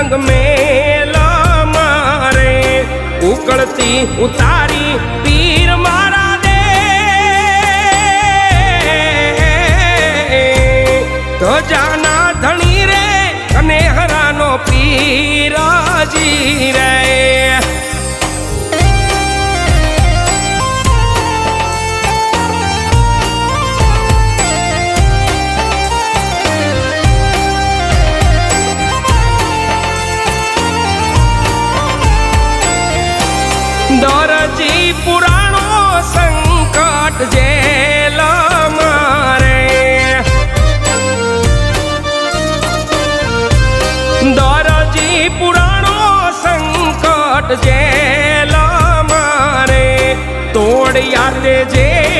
રંગ મેલ મારે. ઉકળતી ઉતારી પીર મારા દે. તો જાના ધણી રે અને હરાનો પીરાજી દરજી પુરાણો સંકટ જેલ મારે દરજી પુરાણો સંકટ જેલ મારે તોડ યાદે જે